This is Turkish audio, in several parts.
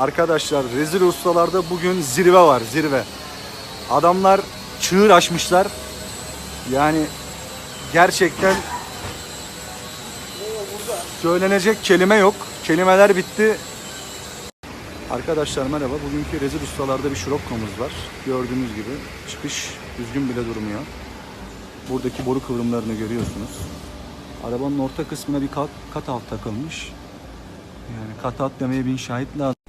Arkadaşlar rezil ustalarda bugün zirve var zirve. Adamlar çığır açmışlar. Yani gerçekten söylenecek kelime yok. Kelimeler bitti. Arkadaşlar merhaba. Bugünkü rezil ustalarda bir şurokkomuz var. Gördüğünüz gibi çıkış düzgün bile durmuyor. Buradaki boru kıvrımlarını görüyorsunuz. Arabanın orta kısmına bir kat, kat alt takılmış. Yani kat alt demeye bin şahit lazım.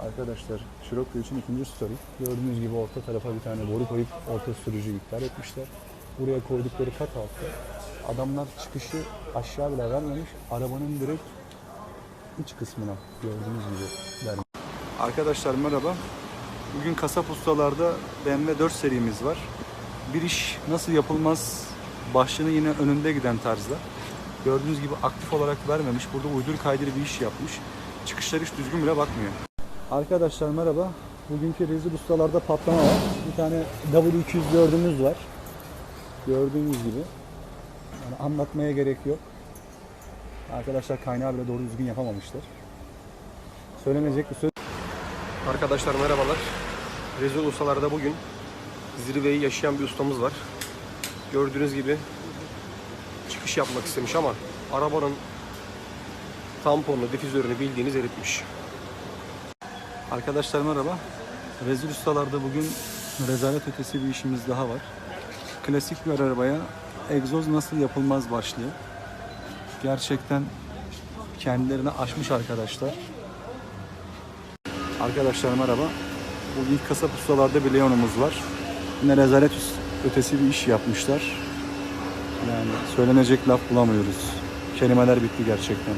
Arkadaşlar Scirocco için ikinci story. Gördüğünüz gibi orta tarafa bir tane boru koyup orta sürücü iptal etmişler. Buraya koydukları kat altı. Adamlar çıkışı aşağı bile vermemiş. Arabanın direkt iç kısmına gördüğünüz gibi vermiş. Arkadaşlar merhaba. Bugün kasap ustalarda BMW 4 serimiz var. Bir iş nasıl yapılmaz başlığını yine önünde giden tarzda. Gördüğünüz gibi aktif olarak vermemiş. Burada uydur kaydır bir iş yapmış. Çıkışlar hiç düzgün bile bakmıyor. Arkadaşlar merhaba. Bugünkü rezil ustalarda patlama var. Bir tane W204'ümüz var. Gördüğünüz gibi. Yani anlatmaya gerek yok. Arkadaşlar kaynağı bile doğru düzgün yapamamışlar. Söylenecek bir söz Arkadaşlar merhabalar. Rezil Ustalar'da bugün zirveyi yaşayan bir ustamız var. Gördüğünüz gibi çıkış yapmak istemiş ama arabanın tamponunu, difüzörünü bildiğiniz eritmiş. Arkadaşlar merhaba. Rezil Ustalar'da bugün rezalet ötesi bir işimiz daha var. Klasik bir arabaya egzoz nasıl yapılmaz başlığı. Gerçekten kendilerini aşmış arkadaşlar. Arkadaşlar merhaba. Bugün kasap ustalarda bir Leon'umuz var. Yine rezalet ötesi bir iş yapmışlar. Yani söylenecek laf bulamıyoruz. Kelimeler bitti gerçekten.